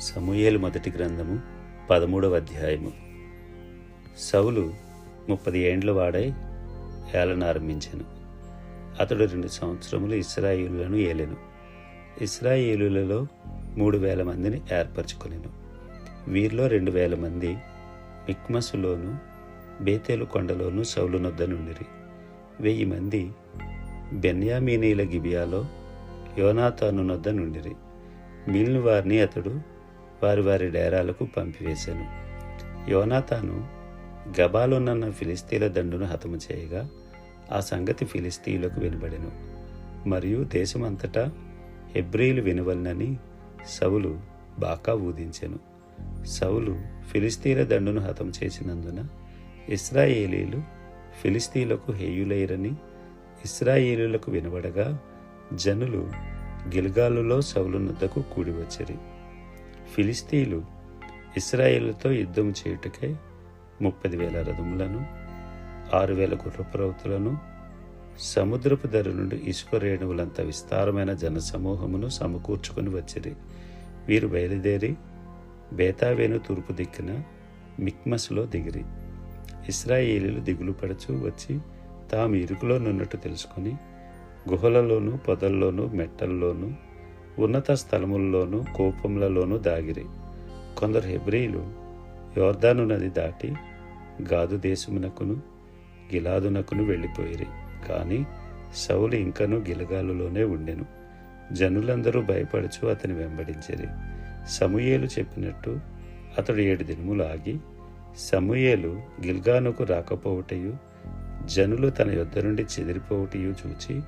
సమూయేలు మొదటి గ్రంథము పదమూడవ అధ్యాయము. సౌలు ముప్పది ఏండ్ల వాడై ఏలన అతడు రెండు సంవత్సరములు ఇస్రాయిలులను ఏలెను. ఇస్రాయేలులలో మూడు వేల మందిని ఏర్పరచుకొనెను. వీరిలో రెండు వేల మంది మిక్మసులోను బేతేలు కొండలోను సౌలునొద్ద నుండిరి. వెయ్యి మంది బెన్యామీనీల గిబియాలో యోనాతాను నొద్ద నుండిరి. మిగిలిన వారిని అతడు వారి వారి డేరాలకు పంపివేశాను. యోనాతాను గబాలోనన్న ఫిలిస్తీన్ల దండును హతము చేయగా ఆ సంగతి ఫిలిస్తీన్లకు వినబడెను. మరియు దేశమంతటా హెబ్రీలు వినవలనని సౌలు బాకా ఊదించెను. సౌలు ఫిలిస్తీన్ల దండును హతం చేసినందున ఇస్రాయేలీలు ఫిలిస్తీన్లకు హేయులైరని ఇస్రాయేలీలకు వినబడగా జనులు గిల్గాలులో సౌలునొద్దకు కూడి ఫిలిస్తీలు ఫిలిస్తీన్లు ఇస్రాయేలుతో యుద్ధం చేయుటకై ముప్పది వేల రథములను ఆరు వేల గుర్రపురవతులను సముద్రపు ధర నుండి ఇసుక రేణువులంత విస్తారమైన జనసమూహమును సమకూర్చుకొని వచ్చిరి. వీరు బయలుదేరి బేతావేను తూర్పు దిక్కున మిక్మస్లో దిగిరి. ఇస్రాయేలీలు దిగులు పడుచు వచ్చి తాము ఇరుకులో నున్నట్టు తెలుసుకొని గుహలలోనూ పొదల్లోనూ మెట్టల్లోనూ ఉన్నత స్థలముల్లోనూ కోపములలోనూ దాగిరి. కొందరు హెబ్రీలు యోర్దాను నది దాటి గాదు దేశమునకును గిలాదునకును వెళ్ళిపోయిరి. కానీ సౌలు ఇంకను గిలగాలులోనే ఉండెను. జనులందరూ భయపడుచు అతని వెంబడించిరి. సమూయేలు చెప్పినట్టు అతడు ఏడు దినములు ఆగి సమూయేలు గిల్గానుకు రాకపోవటయు జనులు తన యొద్ద నుండి చెదిరిపోవటయు చూచి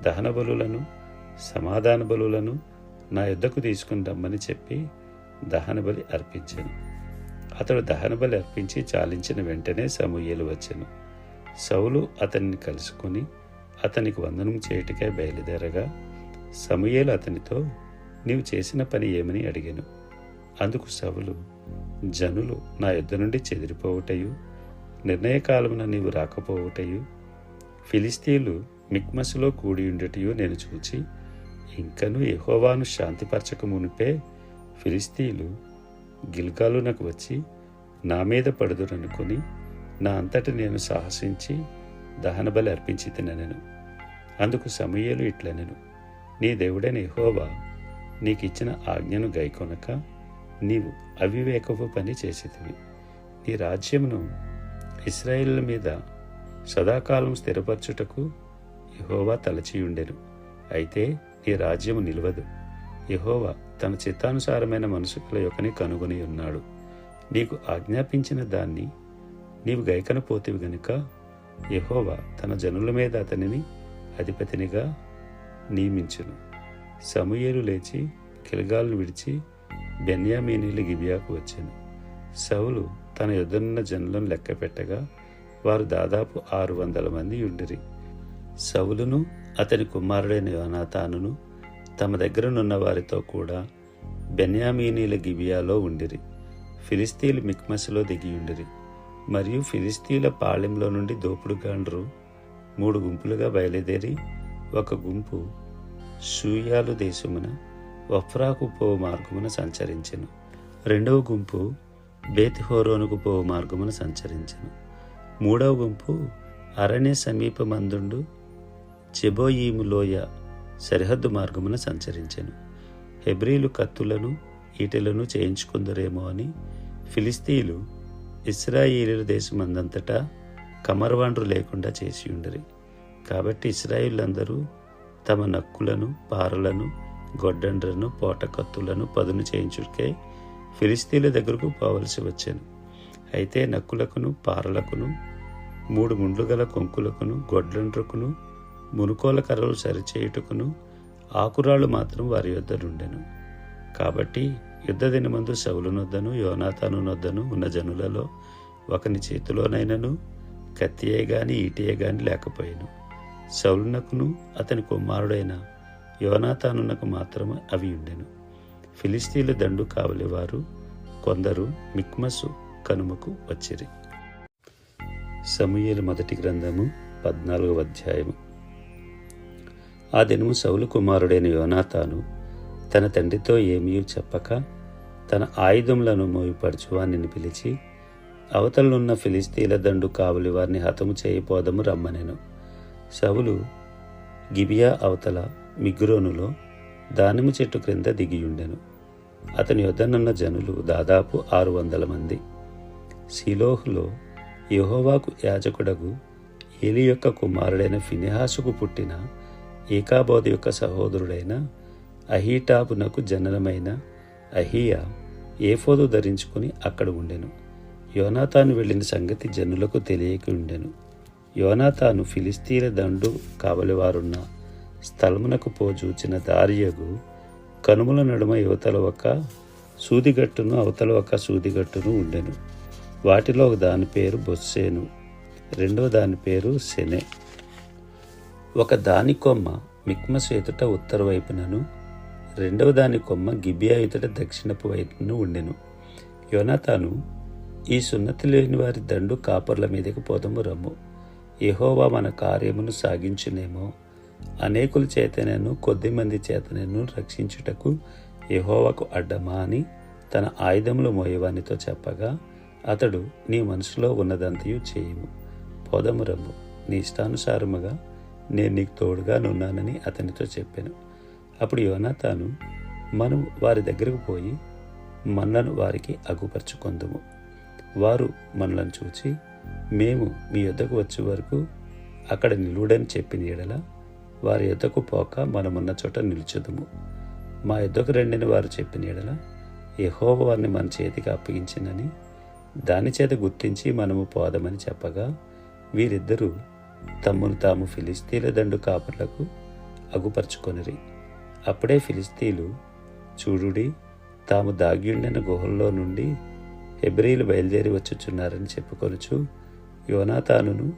దహన బలులను సమాధాన బలులను నా యుద్ధకు తీసుకుని రమ్మని చెప్పి దహన బలి అతడు దహన బలి అర్పించి చాలించిన వెంటనే సమూహలు వచ్చాను. సౌలు అతన్ని కలుసుకొని అతనికి వందనం చేయటకే బయలుదేరగా సమూహలు అతనితో నీవు చేసిన పని ఏమని అడిగాను. అందుకు సవులు జనులు నా యుద్ధ నుండి చెదిరిపోవుటయు నిర్ణయకాలమున నీవు రాకపోవుటయు ఫిలిస్తీన్లు మిక్మస్లో కూడి ఉండటయు నేను చూచి ఇంకను ఎహోవాను శాంతిపరచక మునిపే ఫిలిస్తీలు గిల్గాలునకు వచ్చి నా మీద పడుదురనుకుని నా అంతటి నేను సాహసించి దహనబలి అర్పించి తిననెను. అందుకు సమయలు ఇట్లనెను. నీ దేవుడైన యెహోవా నీకిచ్చిన ఆజ్ఞను గైకొనక నీవు అవివేకపు పని చేసేదివి నీ రాజ్యమును ఇస్రాయిల్ మీద సదాకాలం స్థిరపరచుటకు యెహోవా తలచియుండెను. అయితే నీ రాజ్యము నిలవదు. యెహోవా తన చిత్తానుసారమైన మనసుకుల యొక్కని కనుగొని ఉన్నాడు. నీకు ఆజ్ఞాపించిన దాన్ని నీవు గైకనపోతేవి గనుక యెహోవా తన జనుల మీద అతనిని అధిపతినిగా నియమించును. సమూయేలు లేచి కిలగాలను విడిచి బెన్యామీనీలు గిబియాకు వచ్చాను. సౌలు తన ఎదురున్న జనులను లెక్క పెట్టగా వారు దాదాపు ఆరు వందల మంది ఉండిరి. సౌలును అతని కుమారుడైన యోనాతానును తమ దగ్గరనున్న వారితో కూడా బెన్యామీనీల గిబియాలో ఉండిరి. ఫిలిస్తీన్లు మిక్మస్లో దిగి ఉండిరి. మరియు ఫిలిస్తీన్ల పాళెంలో నుండి దోపుడుగాండ్రు మూడు గుంపులుగా బయలుదేరి ఒక గుంపు షూయాలు దేశమున వఫ్రాకు పోవు మార్గమున సంచరించెను. రెండవ గుంపు బేతిహోరోనుకు పోవు మార్గమున సంచరించెను. మూడవ గుంపు అరణ్య సమీపమందుండు చెబోయీము లోయ సరిహద్దు మార్గమున సంచరించెను. హెబ్రీలు కత్తులను ఈటెలను చేయించుకుందరేమో అని ఫిలిస్తీన్లు ఇస్రాయేలీల దేశమందంతటా కమరవాండ్రు లేకుండా చేసి ఉండరి కాబట్టి ఇస్రాయిలందరూ తమ నక్కులను పారలను గొడ్డండ్రను పోటకత్తులను పదును చేయించుడికై ఫిలిస్తీన్ల దగ్గరకు పోవలసి వచ్చాను. అయితే నక్కులకును పారలకును మూడు ముండ్లు గల కొంకులకును గొడ్లండ్రకును మునుకోల కర్రలు సరిచేయుటకును ఆకురాళ్ళు మాత్రం వారి యొద్దనుండెను. కాబట్టి యుద్ధ దినమందు సౌలునొద్దను యోనాతాను నొద్దను ఉన్న జనులలో ఒకని చేతిలోనైనను కత్తియే గాని ఈటియే గాని లేకపోయాను. సౌలునకును అతని కుమారుడైన యోనాతానునకు మాత్రమే అవి ఉండెను. ఫిలిస్తీన్ల దండు కావలివారు కొందరు మిక్మసు కనుమకు వచ్చిరి. సమూయేలు మొదటి గ్రంథము పద్నాలుగవ అధ్యాయము. ఆ దినము సౌలు కుమారుడైన యోనాతాను తన తండ్రితో ఏమీ చెప్పక తన ఆయుధములను మోయిపరచు వాణ్ణి పిలిచి అవతలనున్న ఫిలిస్తీన్ల దండు కావలి వారిని హతము చేయపోదము రమ్మనెను. సవులు గిబియా అవతల మిగ్రోనులో దానిమ చెట్టు క్రింద దిగియుండెను. అతని యొద్దనున్న జనులు దాదాపు ఆరు వందల మంది. సిలోహులో యహోవాకు యాజకుడగు ఏలి యొక్క కుమారుడైన ఫినిహాసుకు పుట్టిన ఏకాబోధ యొక్క సహోదరుడైన అహీటాబునకు జననమైన అహియా ఏఫోదు ధరించుకుని అక్కడ ఉండెను. యోనాతాను వెళ్ళిన సంగతి జనులకు తెలియక ఉండెను. యోనాతాను ఫిలిస్తీన దండు కావలివారున్న స్థలమునకు పోజూచిన దారియగు కనుమల నడుమ యువతల ఒక సూదిగట్టును అవతల ఒక సూదిగట్టును ఉండెను. వాటిలో ఒక దాని పేరు బొస్సేను. రెండవ దాని పేరు సెనే. ఒక దాని కొమ్మ మిక్మసు ఎదుట ఉత్తర వైపునను రెండవ దాని కొమ్మ గిబియా ఎదుట దక్షిణపు వైపును ఉండెను. యోనాతాను ఈ సున్నతి లేని వారి దండు కాపర్ల మీదకి పోదము రమ్ము. యెహోవా మన కార్యమును సాగించునేమో. అనేకుల చేతనను కొద్ది మంది చేతనను రక్షించుటకు యెహోవాకు అడ్డమా అని తన ఆయుధములు మోయవానితో చెప్పగా అతడు నీ మనసులో ఉన్నదంతయు చేయము. పోదము రమ్ము. నీ ఇష్టానుసారముగా నేను నీకు తోడుగా ఉన్నానని అతనితో చెప్పాను. అప్పుడు యోనాతాను మనం వారి దగ్గరకు పోయి మనలను వారికి అగుపరుచుకొందుము. వారు మనలను చూచి మేము మీ యొద్దకు వచ్చే వరకు అక్కడ నిలువుడని చెప్పిన ఎడల వారి యొద్దకు పోక మనమున్న చోట నిలుచుదుము. మా యొద్దకు రండిని వారు చెప్పిన ఎడల యహోవ వారిని మన చేతికి అప్పగించినని దాని చేత గుర్తించి మనము పోదమని చెప్పగా వీరిద్దరూ తమ్మును తాము ఫిలిస్తీన్ల దండు కాపర్లకు అగుపరుచుకొనిరి. అప్పుడే ఫిలిస్తీన్లు చూడుడి తాము దాగియుండిన గుహల్లో నుండి హెబ్రీలు బయలుదేరి వచ్చుచున్నారని చెప్పుకొనుచు యోనాతానును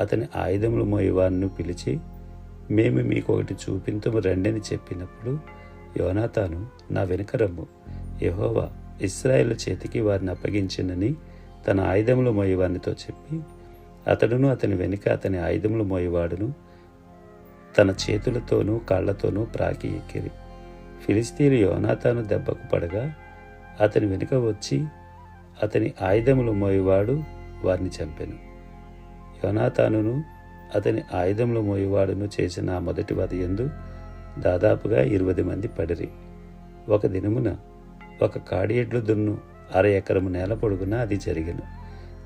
అతని ఆయుధములు మోయవాన్ను పిలిచి మేము మీకు ఒకటి చూపింతము రండని చెప్పినప్పుడు యోనాతాను నా వెనుక రమ్ము. యహోవా ఇస్రాయేల్ చేతికి వారిని అప్పగించినని తన ఆయుధములు మోయవానితో చెప్పి అతడును అతని వెనుక అతని ఆయుధములు మోయేవాడును. తన చేతులతోనూ కాళ్ళతోనూ ప్రాకి ఎక్కిరి. ఫిలిస్తీన్లు యోనాతాను దెబ్బకు పడగా అతని వెనుక వచ్చి అతని ఆయుధములు మోయవాడు వారిని చంపెను. యోనాతానును అతని ఆయుధములు మోయవాడును చేసిన ఆ మొదటి వదయందు దాదాపుగా ఇరవై మంది పడిరి. ఒక దినమున ఒక కాడి ఎడ్లు దున్ను అర ఎకరము నేల పొడుగున అది జరిగెను.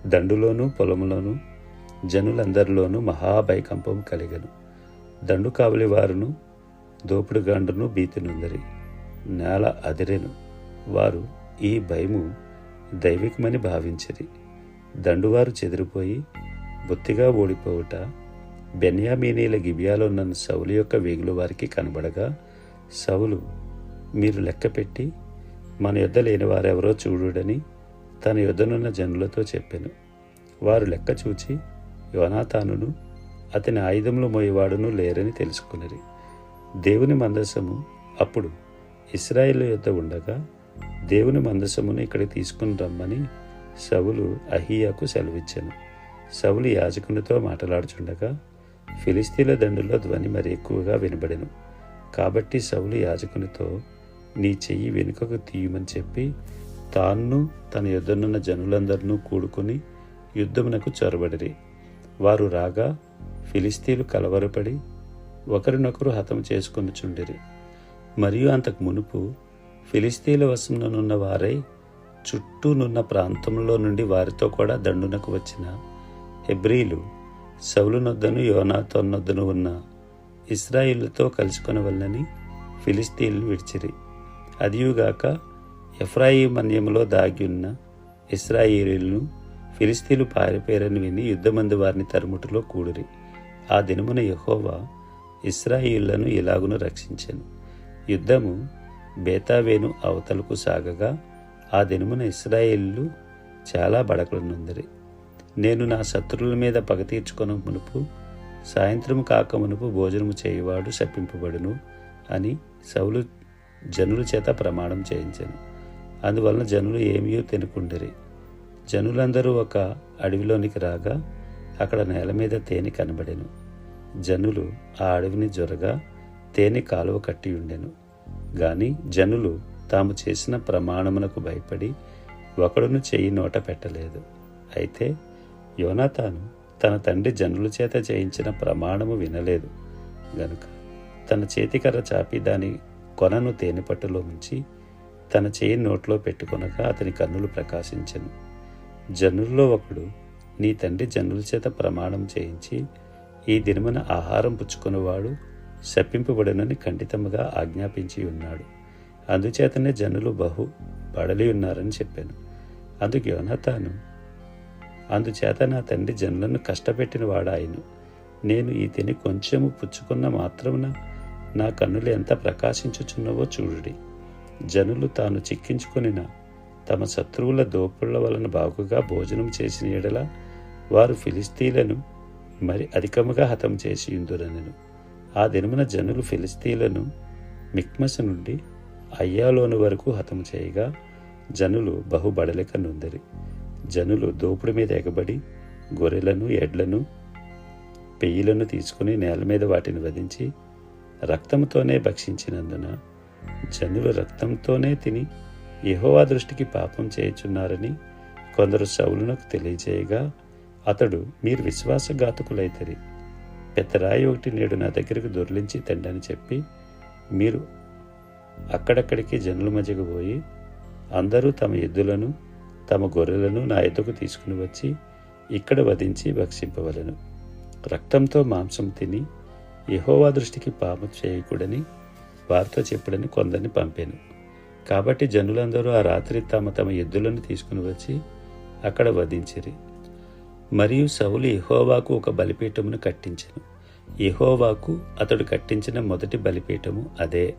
దండులోనూ పొలంలోనూ జనులందరిలోనూ మహాభైకంపం కలిగను. దండు కావలి వారును దోపుడుగాండును భీతినుందరి నేల అదిరెను. వారు ఈ భయము దైవికమని భావించిరి. దండువారు చెదిరిపోయి బొత్తిగా ఓడిపోవుట బెన్యామీనీల గిబియాలో నన్ను సౌలు యొక్క వేగులు వారికి కనబడగా సౌలు మీరు లెక్కపెట్టి మన యొద్ద లేని వారెవరో చూడుడని తన యొద్దనున్న జనులతో చెప్పాను. వారు లెక్క చూచి యోనాతానును అతని ఆయుధములు మోయేవాడును లేరని తెలుసుకున్నది దేవుని మందసము అప్పుడు ఇస్రాయేల్ యొద్ద ఉండగా దేవుని మందసమును ఇక్కడికి తీసుకుని రమ్మని సవులు అహియాకు సెలవిచ్చాను. సవులు యాజకునితో మాట్లాడుచుండగా ఫిలిస్తీన్ల దండులో ధ్వని మరి ఎక్కువగా వినబడెను. కాబట్టి సవులు యాజకునితో నీ చెయ్యి వెనుకకు తీయమని చెప్పి తాను తన యుద్ధనున్న జనులందరినూ కూడుకుని యుద్ధమునకు చొరబడిరి. వారు రాగా ఫిలిస్తీన్లు కలవరపడి ఒకరినొకరు హతం చేసుకొనుచుండిరి. మరియు అంతకు మునుపు ఫిలిస్తీన్ల వశంలోనున్న వారై చుట్టూనున్న ప్రాంతంలో నుండి వారితో కూడా దండునకు వచ్చిన హెబ్రీలు సౌలునొద్దను యోనాతోనొద్దను ఉన్న ఇస్రాయిల్తో కలుసుకొనవల్లని ఫిలిస్తీన్లు విడిచిరి. అదియుగాక ఎఫ్రాయి మన్యములో దాగి ఉన్న ఇస్రాయిలీలను ఫిలిస్తీన్లు పారిపోయారని విని యుద్ధమంది వారిని తరుముటిలో కూడిరి. ఆ దినమున యహోవా ఇస్రాయిళ్ళను ఇలాగును రక్షించాను. యుద్ధము బేతావేను అవతలకు సాగగా ఆ దినమున ఇస్రాయిల్లు చాలా బడకలునుందిరి. నేను నా శత్రువుల మీద పగ తీర్చుకొని మునుపు సాయంత్రము కాక మునుపు భోజనము చేయువాడు శప్పింపబడును అని సౌలు జనుల చేత ప్రమాణం చేయించాను. అందువలన జనులు ఏమీ తినకుండరి. జనులందరూ ఒక అడవిలోనికి రాగా అక్కడ నేల మీద తేనె కనబడెను. జనులు ఆ అడవిని జొరగా తేనె కాలువ కట్టి ఉండెను. గాని జనులు తాము చేసిన ప్రమాణమునకు భయపడి ఒకడును చెయ్యి నోట పెట్టలేదు. అయితే యోనాతాను తన తండ్రి జనుల చేత చేయించిన ప్రమాణము వినలేదు. గనుక తన చేతికర్ర చాపి దాని కొనను తేనెపట్టులో ఉంచి తన చేయి నోట్లో పెట్టుకొనక అతని కన్నులు ప్రకాశించను. జనుల్లో ఒకడు నీ తండ్రి జనుల చేత ప్రమాణం చేయించి ఈ దినమున ఆహారం పుచ్చుకున్నవాడు శప్పింపబడనని ఖండితముగా ఆజ్ఞాపించి ఉన్నాడు. అందుచేతనే జనులు బహు బడలి ఉన్నారని చెప్పాను. అందుకు యోనతాను అందుచేత నా తండ్రి జనులను కష్టపెట్టిన వాడాయను. నేను ఈ తిని కొంచెము పుచ్చుకున్న మాత్రమున నా కన్నులు ఎంత ప్రకాశించుచున్నవో చూడుడి. జనులు తాను చిక్కించుకునిన తమ శత్రువుల దోపుళ్ళ వలన బాగుగా భోజనం చేసిన ఎడల వారు ఫిలిస్తీలను మరి అధికముగా హతం చేసి ఇందురనెను. ఆ దినమున జనులు ఫిలిస్తీలను మిక్మస్ నుండి అయ్యాలోను వరకు హతం చేయగా జనులు బహుబడలిక నుందరి. జనులు దోపుడు మీద ఎగబడి గొర్రెలను ఎడ్లను పెయ్యిలను తీసుకుని నేల మీద వాటిని వధించి రక్తంతోనే భక్షించినందున జనులు రక్తంతోనే తిని యహోవా దృష్టికి పాపం చేయుచున్నారని కొందరు సౌలునకు తెలియజేయగా అతడు మీరు విశ్వాసఘాతకులైతరి. పెద్దరాయి ఒకటి నేడు నా దగ్గరకు దొర్లించి తండని చెప్పి మీరు అక్కడక్కడికి జనుల మధ్యకు పోయి అందరూ తమ ఎద్దులను తమ గొర్రెలను నా ఎద్దుకు తీసుకుని వచ్చి ఇక్కడ వధించి భక్షింపవలను. రక్తంతో మాంసం తిని యహోవా దృష్టికి పాపం చేయకూడని వారితో చెప్పడని కొందరిని పంపాను. కాబట్టి జనులందరూ ఆ రాత్రి తమ తమ ఎద్దులను తీసుకుని వచ్చి అక్కడ వధించిరి. మరియు సౌలు యెహోవాకు ఒక బలిపీఠమును కట్టించను. యెహోవాకు అతడు కట్టించిన మొదటి బలిపీఠము అదే.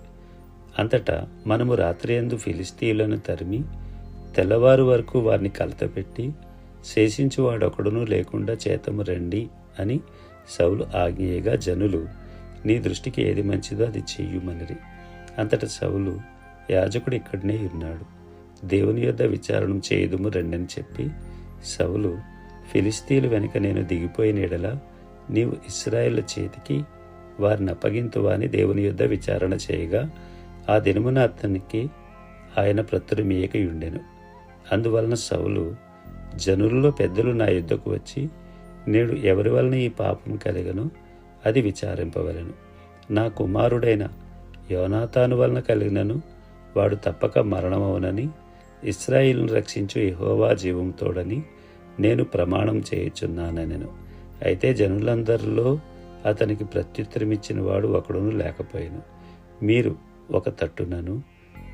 అంతటా మనము రాత్రియందు ఫిలిస్తీయులను తరిమి తెల్లవారు వరకు వారిని కలతపెట్టి శేషించువాడొకడునూ లేకుండా చేతము రండి అని సౌలు ఆజ్ఞేయగా జనులు నీ దృష్టికి ఏది మంచిదో అది చెయ్యుమనిరి అంతట సౌలు యాజకుడు ఇక్కడనే ఉన్నాడు. దేవుని యొద్ద విచారణ చేయదుము రండని చెప్పి సౌలు ఫిలిస్తీన్లు వెనుక నేను దిగిపోయిన ఎడల నీవు ఇస్రాయేళ్ళ చేతికి వారిని అప్పగింతువా అని దేవుని యొద్ద విచారణ చేయగా ఆ దినమున అతనికి ఆయన ప్రత్యురమీయకయుండెను అందువలన సౌలు జనుల్లో పెద్దలు నా యుద్ధకు వచ్చి నేడు ఎవరి వలన ఈ పాపం కలిగను? అది విచారింపవలను. నా కుమారుడైన యోనాతాను వలన కలిగినను. వాడు తప్పక మరణమవునని ఇస్రాయిల్ను రక్షించు యెహోవా జీవంతోడని నేను ప్రమాణం చేయుచున్నానెను అయితే జనులందరిలో అతనికి ప్రత్యుత్తరమిచ్చిన వాడు ఒకడును లేకపోయాను. మీరు ఒక తట్టునను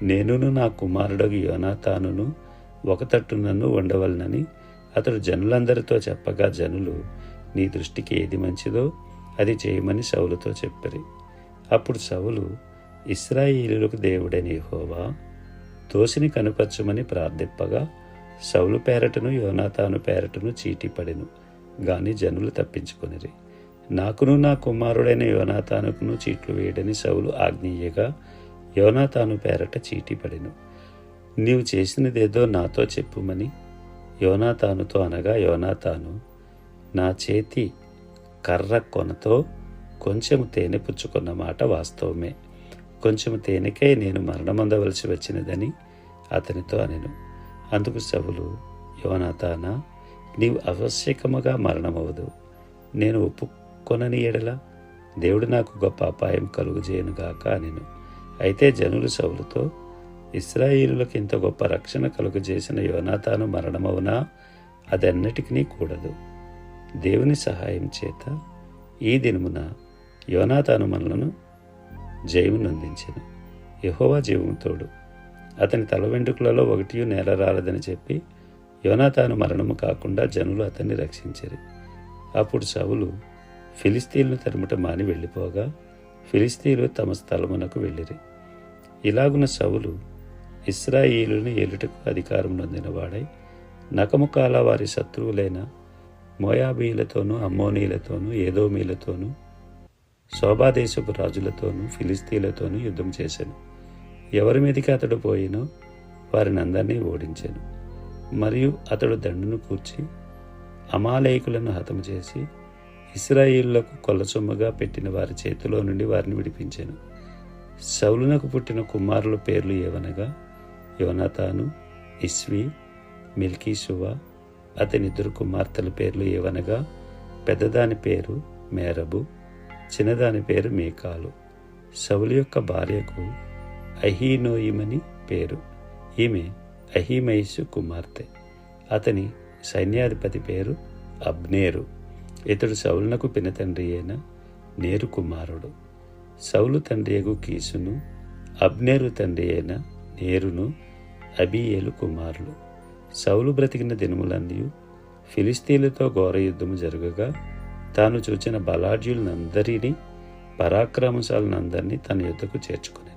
నేనును నా కుమారుడగు యోనాతానును ఒక తట్టునను ఉండవలనని అతడు జనులందరితో చెప్పగా జనులు నీ దృష్టికి ఏది మంచిదో అది చేయమని సౌలుతో చెప్పరి. అప్పుడు సౌలు ఇస్రాయిలులకు దేవుడైన యహోవా దోషిని కనుపరచమని ప్రార్థిప్పగా సౌలు పేరటను యోనాతాను పేరటను చీటీ పడెను గాని జనులు తప్పించుకొనిరి. నాకును నా కుమారుడైన యోనాతానుకును చీట్లు వేయడని సౌలు ఆజ్ఞీయగా యోనాతాను పేరట చీటీ పడెను నీవు చేసినదేదో నాతో చెప్పుమని యోనాతానుతో అనగా యోనాతాను నా చేతి కర్ర కొనతో కొంచెం తేనె పుచ్చుకున్న మాట వాస్తవమే. కొంచెం తేనెకై నేను మరణమందవలసి వచ్చినదని అతనితో అనెను. అందుకు సవులు యువనాథానా నీవు ఆవశ్యకముగా మరణమవదు నేను ఒప్పుకొనని ఎడల దేవుడు నాకు గొప్ప అపాయం కలుగుజేయనుగాక అనెను. అయితే జనులు సౌలుతో ఇస్రాయిలులకు ఇంత గొప్ప రక్షణ కలుగజేసిన యోనాతాను మరణమవునా? అదన్నిటికీ కూడదు. దేవుని సహాయం చేత ఈ దినమున యోనాతాను మనలను జయమునందించెను యహోవా జీవంతోడు అతని తల వెంట్రుకలలో ఒకటి నేల రాలదని చెప్పి యోనాతాను మరణము కాకుండా జనులు అతన్ని రక్షించరు. అప్పుడు సవులు ఫిలిస్తీన్లు తరుముట మాని వెళ్ళిపోగా ఫిలిస్తీన్లు తమ స్థలమునకు వెళ్ళిరి. ఇలాగున సవులు ఇస్రాయిలుని ఏలుటకు అధికారం నొందినవాడై నకముకాల వారి శత్రువులైన మోయాబీలతోనూ అమ్మోనీలతోనూ ఏదోమీలతోనూ శోభాదేశపు రాజులతోనూ ఫిలిస్తీలతోనూ యుద్ధం చేశాను. ఎవరి మీదకి అతడు పోయినో వారిని అందరినీ ఓడించాను. మరియు అతడు దండును కూర్చి అమాలయకులను హతము చేసి ఇస్రాయిళ్ళకు కొల్లసొమ్ముగా పెట్టిన వారి చేతిలో నుండి వారిని విడిపించాను. సౌలునకు పుట్టిన కుమారుల పేర్లు ఏవనగా యోనతాను ఇస్వి మిల్కీసువ అతనిద్దరు కుమార్తెల పేర్లు ఏవనగా పెద్దదాని పేరు మేరబు చిన్నదాని పేరు మీకాలు. సౌలు యొక్క భార్యకు అహీనోయిమని పేరు. ఈమె అహీమయస్సు కుమార్తె. అతని సైన్యాధిపతి పేరు అబ్నేరు. ఇతడు సౌలునకు పినతండ్రి అయిన నేరు కుమారుడు. సౌలు తండ్రి అగు కీసును అబ్నేరు తండ్రి అయిన నేరును అబియేలు కుమారులు. సౌలు బ్రతికిన దినములన్నీ ఫిలిస్తీన్లతో ఘోర యుద్ధము జరగగా తాను చూచిన బలాఢ్యులందరినీ పరాక్రమశాలనందరినీ తన యుద్ధకు చేర్చుకుని